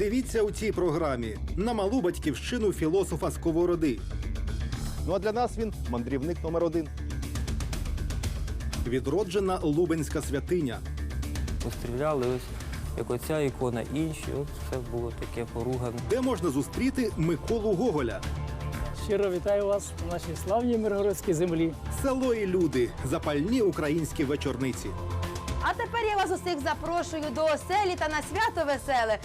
Дивіться у цій програмі на малу батьківщину філософа Сковороди. Ну а для нас він мандрівник номер один. Відроджена Лубенська святиня. Постріляли ось як оця ікона, інші. От все було таке поругане. де можна зустріти Миколу Гоголя. Щиро вітаю вас у нашій славній миргородській землі. Село і люди, запальні українські вечорниці. А тепер я вас усіх запрошую до оселі та на свято веселе.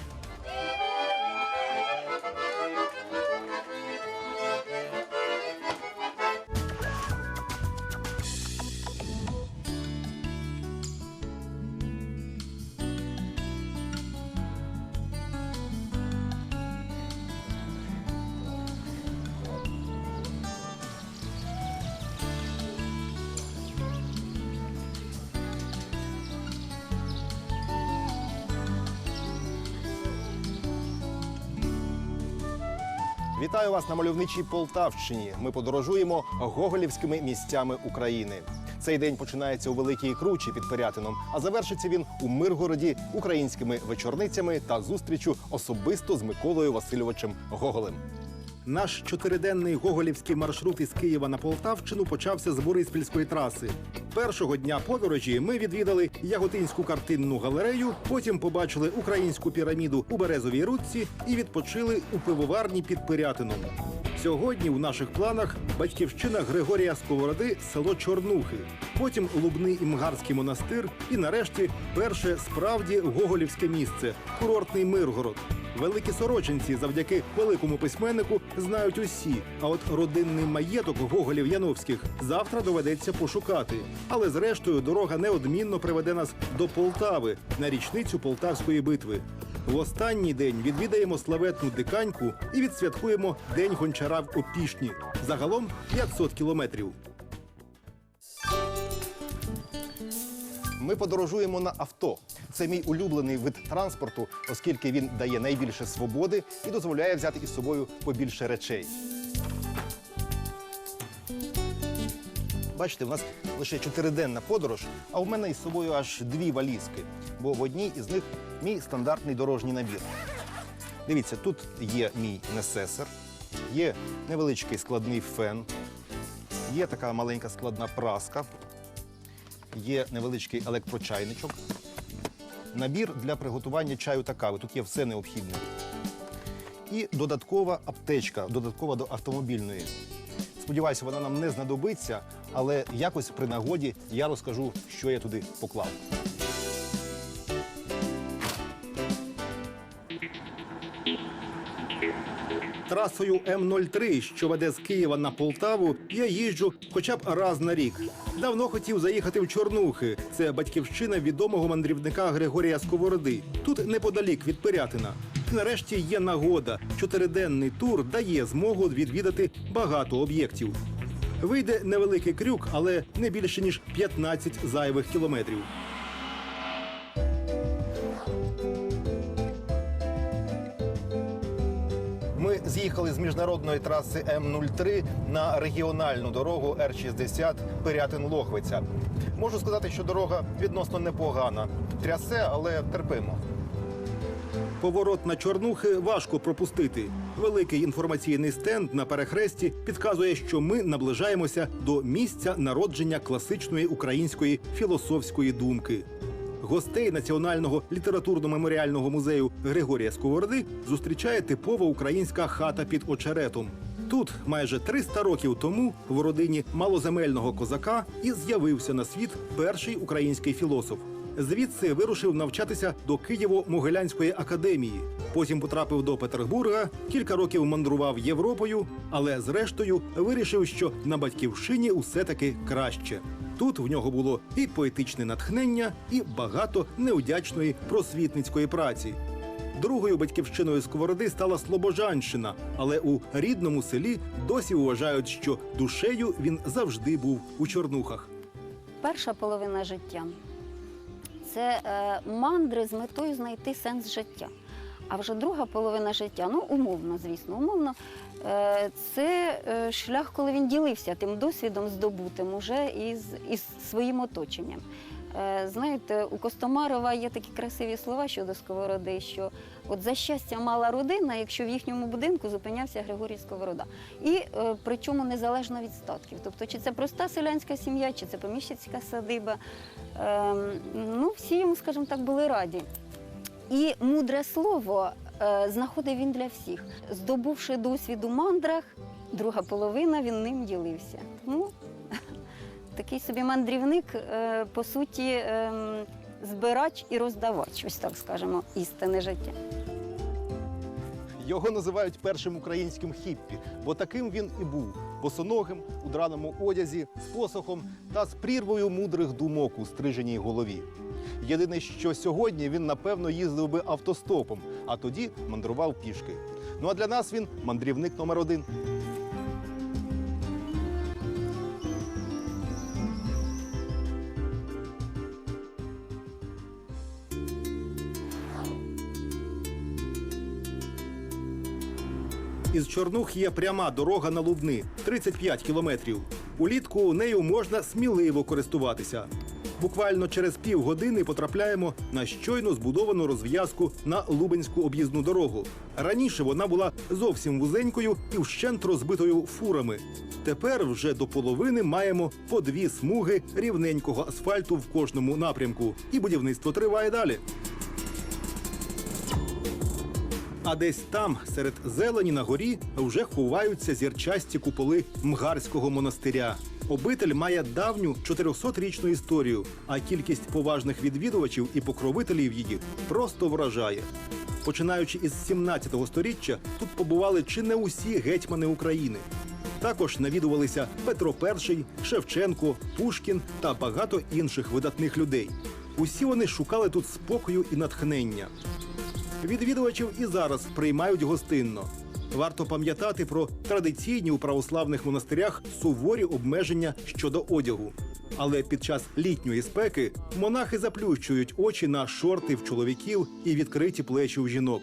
Вітаю вас на мальовничій Полтавщині. Ми подорожуємо гоголівськими місцями України. Цей день починається у Великій Кручі під Пирятином, а завершиться він у Миргороді українськими вечорницями та зустрічю особисто з Миколою Васильовичем Гоголем. Наш чотириденний гоголівський маршрут із Києва на Полтавщину почався з Бориспільської траси. Першого дня подорожі ми відвідали Яготинську картинну галерею, потім побачили українську піраміду у Березовій Рудці і відпочили у пивоварні під Пирятином. Сьогодні у наших планах батьківщина Григорія Сковороди, село Чорнухи, потім Лубний Імгарський монастир і нарешті перше справді гоголівське місце курортний Миргород. Великі сорочинці завдяки великому письменнику знають усі. А от родинний маєток Гоголів Яновських завтра доведеться пошукати. Але зрештою дорога неодмінно приведе нас до Полтави на річницю Полтавської битви. В останній день відвідаємо славетну диканьку і відсвяткуємо День гончара в Опішні. Загалом 500 кілометрів. Ми подорожуємо на авто. Це мій улюблений вид транспорту, оскільки він дає найбільше свободи і дозволяє взяти із собою побільше речей. Бачите, в нас лише чотириденна подорож, а у мене із собою аж дві валізки, бо в одній із них мій стандартний дорожній набір. Дивіться, тут є мій несесер, є невеличкий складний фен, є така маленька складна праска, є невеличкий електрочайничок, набір для приготування чаю та кави. Тут є все необхідне. І додаткова аптечка, додаткова до автомобільної. Сподіваюся, вона нам не знадобиться, але якось при нагоді я розкажу, що я туди поклав. Трасою М03, що веде з Києва на Полтаву, я їжджу хоча б раз на рік. Давно хотів заїхати в Чорнухи. Це батьківщина відомого мандрівника Григорія Сковороди. Тут неподалік від Пирятина. Нарешті є нагода. Чотириденний тур дає змогу відвідати багато об'єктів. Вийде невеликий крюк, але не більше ніж 15 зайвих кілометрів. Ми з міжнародної траси М03 на регіональну дорогу Р-60 Пирятин-Лохвиця. Можу сказати, що дорога відносно непогана. Трясе, але терпимо. Поворот на Чорнухи важко пропустити. Великий інформаційний стенд на перехресті підказує, що ми наближаємося до місця народження класичної української філософської думки. Гостей Національного літературно-меморіального музею Григорія Сковороди зустрічає типова українська хата під очеретом. Тут майже 300 років тому в родині малоземельного козака і з'явився на світ перший український філософ. Звідси вирушив навчатися до Києво-Могилянської академії. Потім потрапив до Петербурга, кілька років мандрував Європою, але зрештою вирішив, що на батьківщині усе таки краще. Тут в нього було і поетичне натхнення, і багато неудячної просвітницької праці. Другою батьківщиною сковороди стала Слобожанщина, але у рідному селі досі вважають, що душею він завжди був у Чорнухах. Перша половина життя це е, мандри з метою знайти сенс життя. А вже друга половина життя, ну умовно, звісно, умовно, е, це е, шлях, коли він ділився тим досвідом здобутим уже із, із своїм оточенням. Е, Знаєте, у Костомарова є такі красиві слова щодо сковороди, що от за щастя мала родина, якщо в їхньому будинку зупинявся Григорій Сковорода. І причому незалежно від статків. Тобто, чи це проста селянська сім'я, чи це поміщицька садиба. Ем, ну, всі йому, скажімо так, були раді. І мудре слово е, знаходив він для всіх. Здобувши досвід у мандрах, друга половина він ним ділився. Тому такий собі мандрівник, е, по суті, ем, збирач і роздавач, ось так скажемо, істинне життя. Його називають першим українським хіппі, бо таким він і був босоногим у драному одязі, з посохом та з прірвою мудрих думок у стриженій голові. Єдине, що сьогодні він напевно їздив би автостопом, а тоді мандрував пішки. Ну а для нас він мандрівник номер один. Із Чорнух є пряма дорога на Лубни 35 кілометрів. Улітку нею можна сміливо користуватися. Буквально через півгодини потрапляємо на щойно збудовану розв'язку на Лубенську об'їзну дорогу. Раніше вона була зовсім вузенькою і вщент розбитою фурами. Тепер вже до половини маємо по дві смуги рівненького асфальту в кожному напрямку, і будівництво триває далі. А десь там, серед зелені на горі, вже ховаються зірчасті куполи Мгарського монастиря. Обитель має давню 400-річну історію, а кількість поважних відвідувачів і покровителів її просто вражає. Починаючи із 17 століття, тут побували чи не усі гетьмани України. Також навідувалися Петро І, Шевченко, Пушкін та багато інших видатних людей. Усі вони шукали тут спокою і натхнення. Відвідувачів і зараз приймають гостинно. Варто пам'ятати про традиційні у православних монастирях суворі обмеження щодо одягу. Але під час літньої спеки монахи заплющують очі на шорти в чоловіків і відкриті плечі у жінок.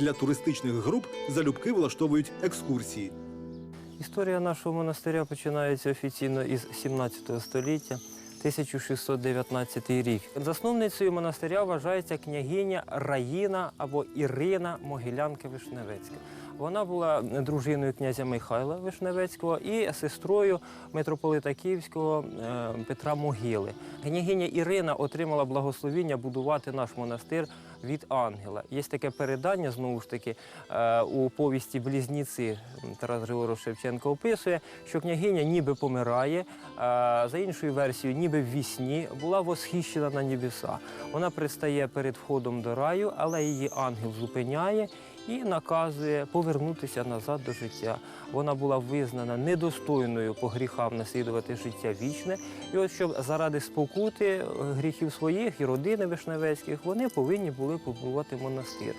Для туристичних груп залюбки влаштовують екскурсії. Історія нашого монастиря починається офіційно із 17 століття, 1619 рік. Засновницею монастиря вважається княгиня Раїна або Ірина Могилянка Вишневецька. Вона була дружиною князя Михайла Вишневецького і сестрою митрополита Київського е, Петра Могили. Княгиня Ірина отримала благословіння будувати наш монастир від ангела. Є таке передання, знову ж таки, е, у повісті Близніці Тарас Григорович Шевченко описує, що княгиня ніби помирає, е, за іншою версією, ніби в вісні була восхищена на небеса. Вона пристає перед входом до раю, але її ангел зупиняє і наказує повернутися назад до життя. Вона була визнана недостойною по гріхам наслідувати життя вічне. І от щоб заради спокути е, гріхів своїх і родини Вишневецьких, вони повинні були побувати монастир.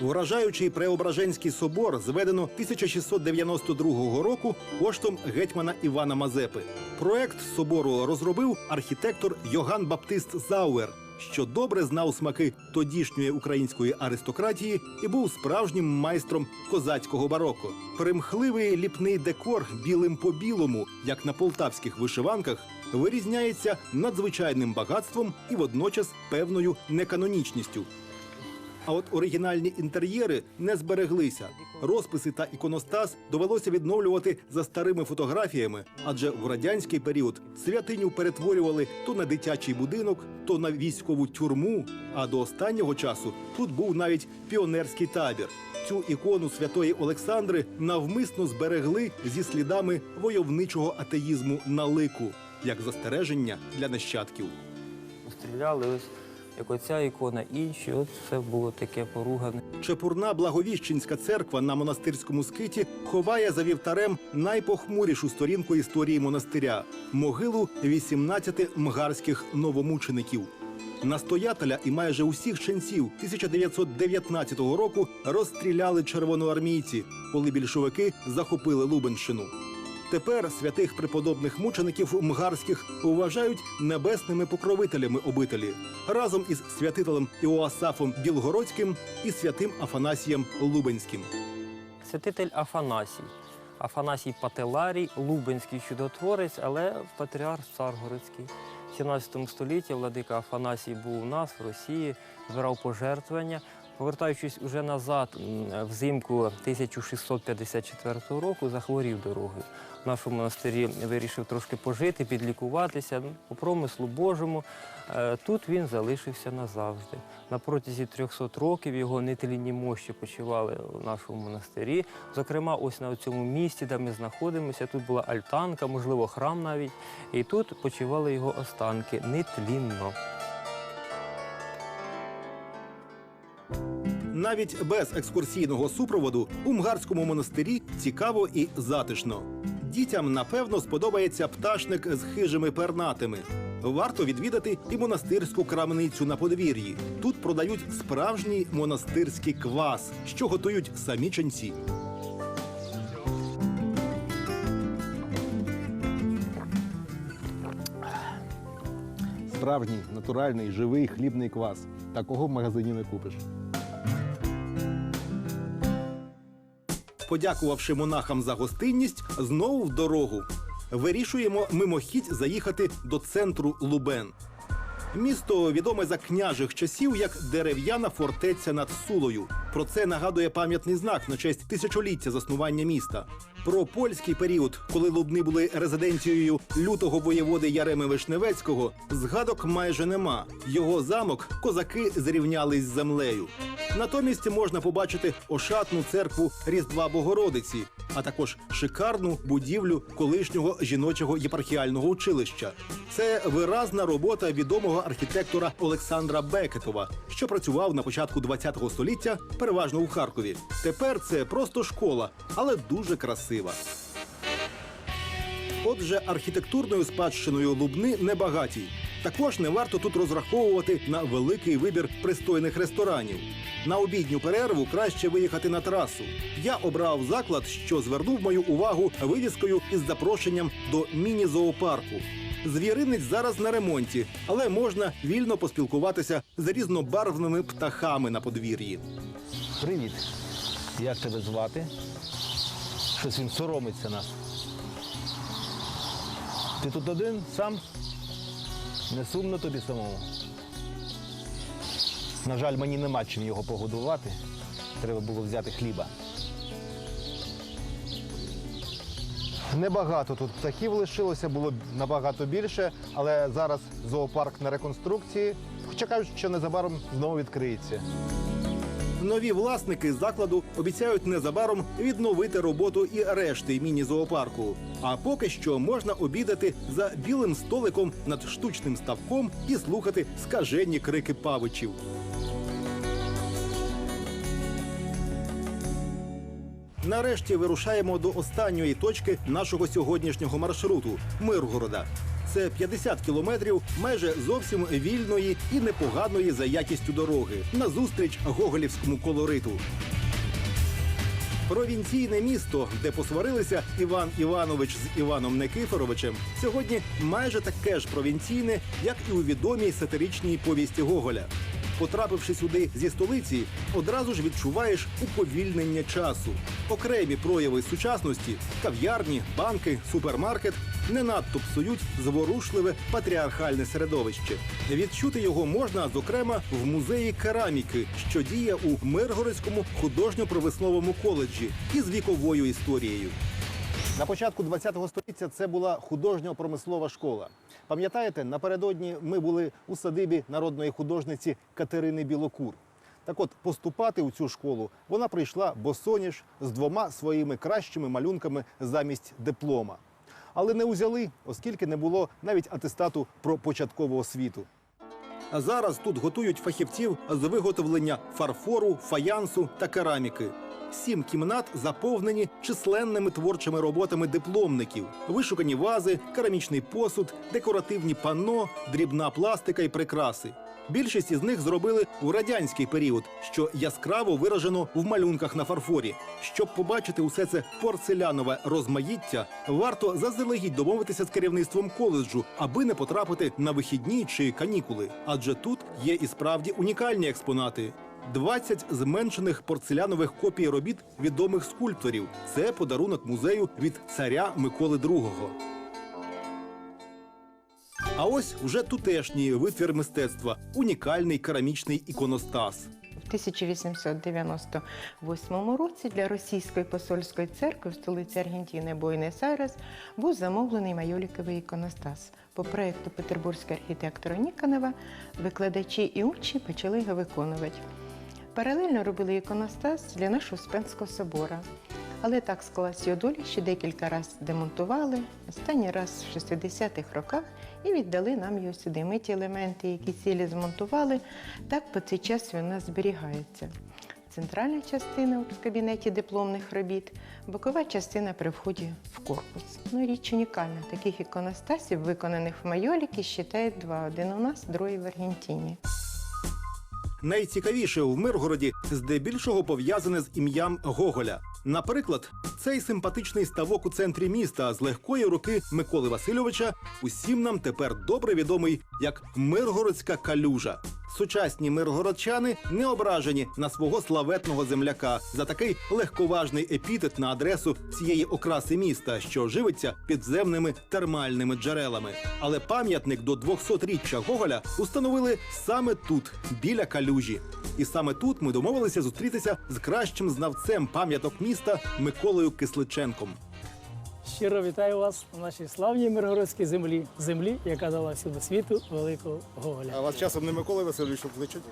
Вражаючий Преображенський собор зведено 1692 року коштом гетьмана Івана Мазепи. Проект собору розробив архітектор Йоган Баптист Зауер, що добре знав смаки тодішньої української аристократії і був справжнім майстром козацького бароко. Примхливий ліпний декор білим по білому, як на полтавських вишиванках, вирізняється надзвичайним багатством і водночас певною неканонічністю. А от оригінальні інтер'єри не збереглися. Розписи та іконостас довелося відновлювати за старими фотографіями, адже в радянський період святиню перетворювали то на дитячий будинок, то на військову тюрму. А до останнього часу тут був навіть піонерський табір. Цю ікону святої Олександри навмисно зберегли зі слідами войовничого атеїзму на лику, як застереження для нащадків. Стріляли ось як оця ікона, інші, от все було таке поругане. Чепурна Благовіщенська церква на монастирському скиті ховає за вівтарем найпохмурішу сторінку історії монастиря могилу 18 мгарських новомучеників. Настоятеля і майже усіх ченців 1919 року розстріляли червоноармійці, коли більшовики захопили Лубенщину. Тепер святих преподобних мучеників мгарських вважають небесними покровителями обителі разом із святителем Іоасафом Білгородським і святим Афанасієм Лубенським. Святитель Афанасій. Афанасій Пателарій, Лубенський чудотворець, але патріарх Царгородський. 18 столітті владика Афанасій був у нас в Росії, збирав пожертвування. Повертаючись уже назад, взимку 1654 року, захворів дорогою. В нашому монастирі вирішив трошки пожити, підлікуватися по промислу Божому. Е, Тут він залишився назавжди. На протязі 300 років його нетлінні мощі почивали в нашому монастирі. Зокрема, ось на цьому місці, де ми знаходимося, тут була альтанка, можливо, храм навіть. І тут почивали його останки нетлінно. Навіть без екскурсійного супроводу у Мгарському монастирі цікаво і затишно. Дітям напевно сподобається пташник з хижими пернатими. Варто відвідати і монастирську крамницю на подвір'ї. Тут продають справжній монастирський квас, що готують самі ченці. Справжній, натуральний, живий хлібний квас. Такого в магазині не купиш. Подякувавши монахам за гостинність, знову в дорогу. Вирішуємо мимохідь заїхати до центру Лубен. Місто відоме за княжих часів як дерев'яна фортеця над Сулою. Про це нагадує пам'ятний знак на честь тисячоліття заснування міста. Про польський період, коли Лубни були резиденцією лютого воєводи Яреми Вишневецького, згадок майже нема. Його замок козаки зрівняли з землею. Натомість можна побачити ошатну церкву Різдва Богородиці, а також шикарну будівлю колишнього жіночого єпархіального училища. Це виразна робота відомого архітектора Олександра Бекетова, що працював на початку ХХ століття, переважно у Харкові. Тепер це просто школа, але дуже красива. Отже, архітектурною спадщиною Лубни небагаті. Також не варто тут розраховувати на великий вибір пристойних ресторанів. На обідню перерву краще виїхати на трасу. Я обрав заклад, що звернув мою увагу вивіскою із запрошенням до міні-зоопарку. Звіринець зараз на ремонті, але можна вільно поспілкуватися з різнобарвними птахами на подвір'ї. Привіт. Як тебе звати? Щось він соромиться нас. Ти тут один сам? Не сумно тобі самому. На жаль, мені нема чим його погодувати. Треба було взяти хліба. Небагато тут птахів лишилося, було набагато більше, але зараз зоопарк на реконструкції. Хоча кажуть, що незабаром знову відкриється. Нові власники закладу обіцяють незабаром відновити роботу і решти міні-зоопарку. А поки що можна обідати за білим столиком над штучним ставком і слухати скажені крики павичів. Нарешті вирушаємо до останньої точки нашого сьогоднішнього маршруту Миргорода. Це 50 кілометрів майже зовсім вільної і непоганої за якістю дороги назустріч гоголівському колориту. Провінційне місто, де посварилися Іван Іванович з Іваном Никифоровичем, сьогодні майже таке ж провінційне, як і у відомій сатиричній повісті Гоголя. Потрапивши сюди зі столиці, одразу ж відчуваєш уповільнення часу. Окремі прояви сучасності кав'ярні, банки, супермаркет не надто псують зворушливе патріархальне середовище. Відчути його можна, зокрема, в музеї кераміки, що діє у Миргородському художньо-промисловому коледжі із віковою історією. На початку ХХ століття це була художньо-промислова школа. Пам'ятаєте, напередодні ми були у садибі народної художниці Катерини Білокур. Так от, поступати у цю школу вона прийшла босоніж з двома своїми кращими малюнками замість диплома. Але не узяли, оскільки не було навіть атестату про початкову освіту. А зараз тут готують фахівців з виготовлення фарфору, фаянсу та кераміки. Сім кімнат заповнені численними творчими роботами дипломників: вишукані вази, керамічний посуд, декоративні панно, дрібна пластика і прикраси. Більшість із них зробили у радянський період, що яскраво виражено в малюнках на фарфорі. Щоб побачити усе це порцелянове розмаїття, варто заздалегідь домовитися з керівництвом коледжу, аби не потрапити на вихідні чи канікули. Адже тут є і справді унікальні експонати. 20 зменшених порцелянових копій робіт відомих скульпторів. Це подарунок музею від царя Миколи II. А ось уже тутешній витвір мистецтва унікальний керамічний іконостас. В 1898 році для російської посольської церкви в столиці Аргентини Буенос-Айрес був замовлений майоліковий іконостас. По проєкту петербурзького архітектора Ніконова викладачі і учні почали його виконувати. Паралельно робили іконостас для нашого Успенського собора. Але так склалась його доля, що декілька разів демонтували, останній раз в 60-х роках і віддали нам його сюди. Ми ті елементи, які цілі змонтували, так по цей час нас зберігається. Центральна частина в кабінеті дипломних робіт, бокова частина при вході в корпус. Ну, річ унікальна. Таких іконостасів, виконаних в майоліки, вважають два. Один у нас, другий в Аргентині. Найцікавіше в Миргороді здебільшого пов'язане з ім'ям Гоголя. Наприклад, цей симпатичний ставок у центрі міста з легкої руки Миколи Васильовича усім нам тепер добре відомий як Миргородська калюжа. Сучасні миргородчани не ображені на свого славетного земляка за такий легковажний епітет на адресу цієї окраси міста, що живиться підземними термальними джерелами. Але пам'ятник до 200-річчя Гоголя установили саме тут, біля калюжі. І саме тут ми домовилися зустрітися з кращим знавцем пам'яток міста Миколою Кисличенком. Щиро вітаю вас на нашій славній миргородській землі, землі, яка дала всьому світу великого Гоголя. вас часом не Микола Васильович кличуть?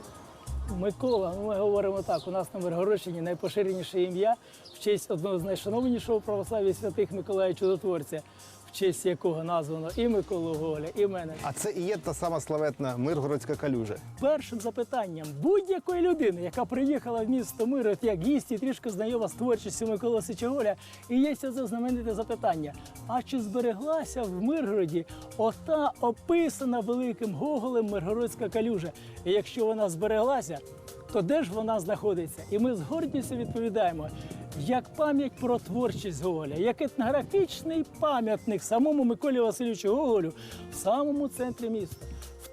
Микола, ну ми говоримо так. У нас на Миргородщині найпоширеніше ім'я в честь одного з найшановнішого православ'я святих Миколая Чудотворця, в честь якого названо і Миколу Гоголя, і мене. А це і є та сама славетна Миргородська калюжа. Першим запитанням будь-якої людини, яка приїхала в місто Мирот як гість і трішки знайома з творчістю Миколи Васильовича і є це знамените запитання: а чи збереглася в Миргороді ота описана великим Гоголем Миргородська калюжа? І якщо вона збереглася, то де ж вона знаходиться? І ми з гордістю відповідаємо. Як пам'ять про творчість Гоголя, як етнографічний пам'ятник самому Миколі Васильовичу Гоголю в самому центрі міста.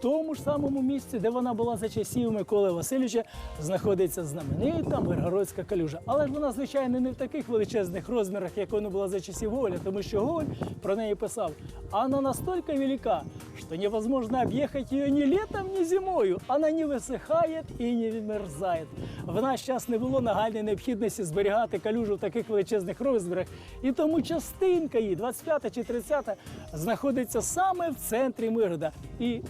Тому ж самому місці, де вона була за часів Миколи Васильовича, знаходиться знаменита Миргородська калюжа. Але ж вона, звичайно, не в таких величезних розмірах, як вона була за часів Гоголя, тому що Гоголь про неї писав: «Она настолько велика, что невозможно объехать ее ни летом, ни зимою. Она не висихає і не відмерзає. В наш час не було нагальної необхідності зберігати калюжу в таких величезних розмірах, і тому частинка її, 25 чи 30, знаходиться саме в центрі Миргорода. І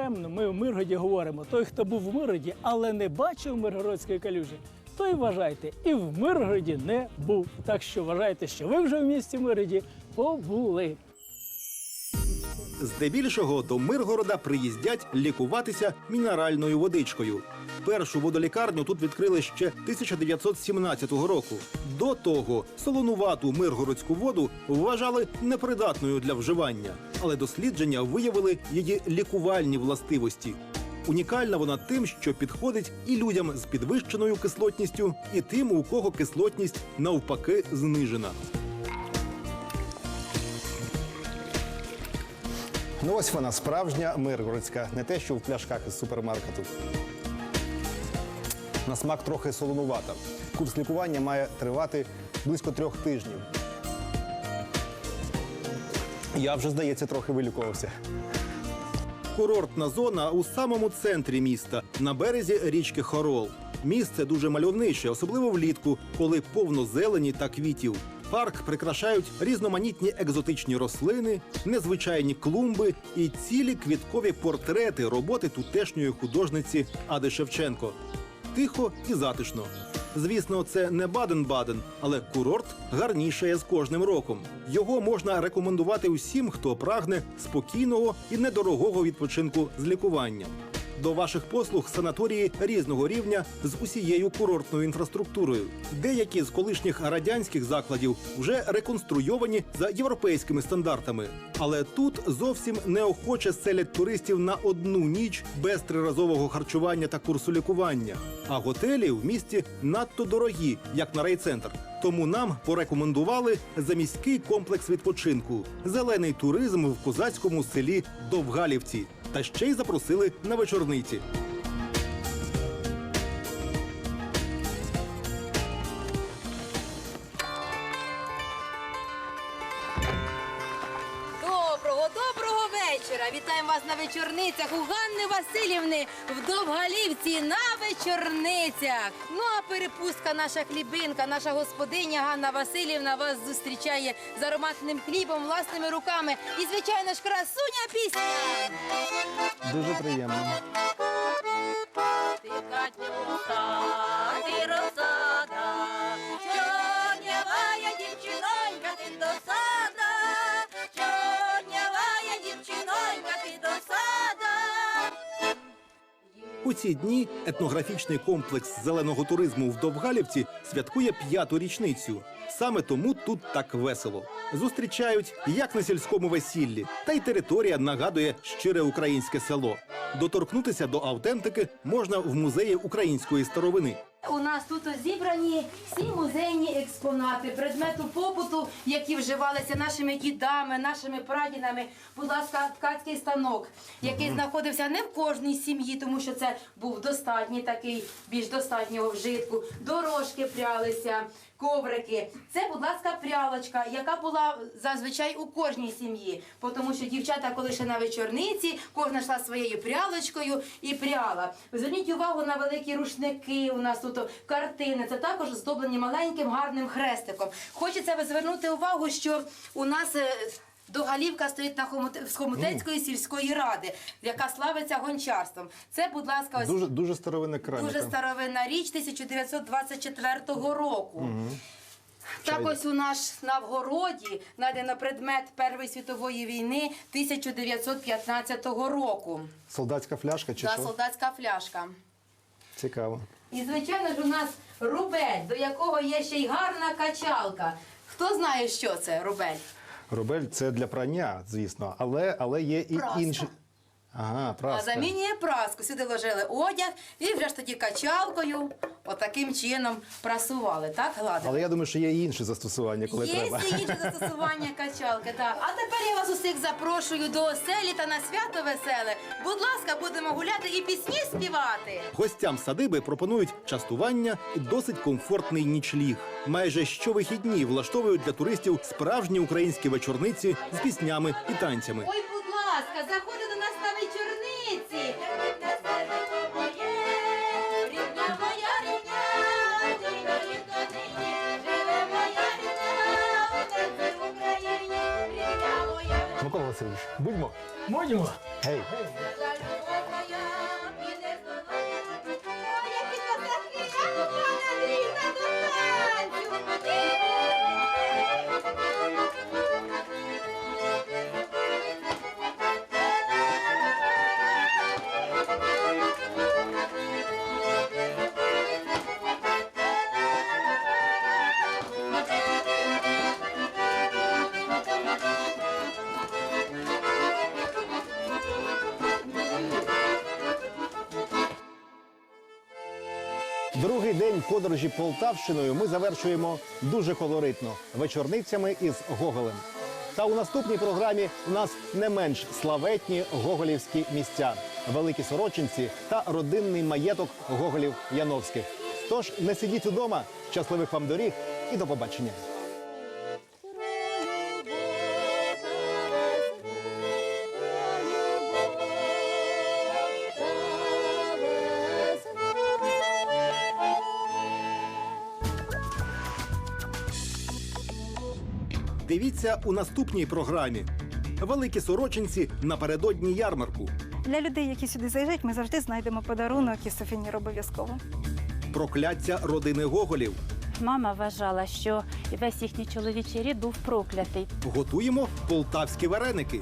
недаремно ми в Миргоді говоримо: той, хто був в Миргоді, але не бачив Миргородської калюжі. той вважайте, і в Миргороді не був. Так що вважайте, що ви вже в місті Миргороді побули. Здебільшого до Миргорода приїздять лікуватися мінеральною водичкою. Першу водолікарню тут відкрили ще 1917 року. До того солонувату миргородську воду вважали непридатною для вживання, але дослідження виявили її лікувальні властивості. Унікальна вона тим, що підходить і людям з підвищеною кислотністю, і тим, у кого кислотність навпаки знижена. Ну ось вона справжня миргородська, не те, що в пляшках із супермаркету. На смак трохи солонувата. Курс лікування має тривати близько трьох тижнів. Я вже, здається, трохи вилікувався. Курортна зона у самому центрі міста, на березі річки Хорол. Місце дуже мальовниче, особливо влітку, коли повно зелені та квітів. Парк прикрашають різноманітні екзотичні рослини, незвичайні клумби і цілі квіткові портрети роботи тутешньої художниці Ади Шевченко. Тихо і затишно. Звісно, це не Баден-Баден, але курорт гарнішає з кожним роком. Його можна рекомендувати усім, хто прагне спокійного і недорогого відпочинку з лікуванням. До ваших послуг санаторії різного рівня з усією курортною інфраструктурою. Деякі з колишніх радянських закладів вже реконструйовані за європейськими стандартами. Але тут зовсім неохоче селять туристів на одну ніч без триразового харчування та курсу лікування. А готелі в місті надто дорогі, як на райцентр. Тому нам порекомендували заміський комплекс відпочинку, зелений туризм в козацькому селі Довгалівці. Та ще й запросили на вечорниці. Вітаємо вас на вечорницях у Ганни Васильівни в Довгалівці на вечорницях. Ну а перепустка наша хлібинка, наша господиня Ганна Васильівна вас зустрічає з ароматним хлібом, власними руками. І, звичайно ж, красуня пісня. Дуже приємно. Ти Катюха, ти У ці дні етнографічний комплекс зеленого туризму в Довгалівці святкує п'яту річницю. Саме тому тут так весело. Зустрічають як на сільському весіллі, та й територія нагадує щире українське село. Доторкнутися до автентики можна в музеї української старовини. У нас тут зібрані всі музейні експонати предмету побуту, які вживалися нашими дідами, нашими прадінами. Будь ласка, ткацький станок, який знаходився не в кожній сім'ї, тому що це був достатній такий, більш достатнього вжитку. Дорожки прялися, коврики. Це, будь ласка, прялочка, яка була зазвичай у кожній сім'ї. Тому що дівчата, коли ще на вечорниці, кожна йшла своєю прялочкою і пряла. Зверніть увагу на великі рушники. У нас тут картини. Це також здоблені маленьким гарним хрестиком. Хочеться звернути увагу, що у нас. Догалівка стоїть на Хомут... з Хомутецької сільської ради, яка славиться гончарством. Це, будь ласка, ось Дуже дуже старовинна кераміка. Дуже старовинна річ 1924 року. Так ось у нас на вгороді знайдено предмет Першої світової війни 1915 року. Солдатська фляжка чи Та що? солдатська фляжка. Цікаво. І звичайно ж у нас рубель, до якого є ще й гарна качалка. Хто знає, що це рубель? Рубель це для прання, звісно, але, але є і інші. Ага, А праска. замінює праску. Сюди вложили одяг і вже ж тоді качалкою отаким чином прасували. Так гладили. Але я думаю, що є і інші застосування, коли Є треба. всі інші застосування качалки. Так. А тепер я вас усіх запрошую до оселі та на свято веселе. Будь ласка, будемо гуляти і пісні співати. Гостям садиби пропонують частування і досить комфортний нічліг. Майже щовихідні влаштовують для туристів справжні українські вечорниці з піснями і танцями. Ой, будь ласка, заходи Васильович, будьмо. Будьмо. Гей. Другий день подорожі Полтавщиною ми завершуємо дуже колоритно вечорницями із Гоголем. Та у наступній програмі у нас не менш славетні гоголівські місця, великі сорочинці та родинний маєток Гоголів Яновських. Тож не сидіть удома, щасливих вам доріг і до побачення. Дивіться у наступній програмі. Великі сорочинці напередодні ярмарку. Для людей, які сюди заїжджають, ми завжди знайдемо подарунок і сувенір обов'язково. Прокляття родини Гоголів. Мама вважала, що весь їхній чоловічий рід був проклятий. Готуємо полтавські вареники.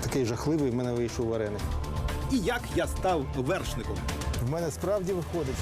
Такий жахливий в мене вийшов вареник. І як я став вершником. В мене справді виходить.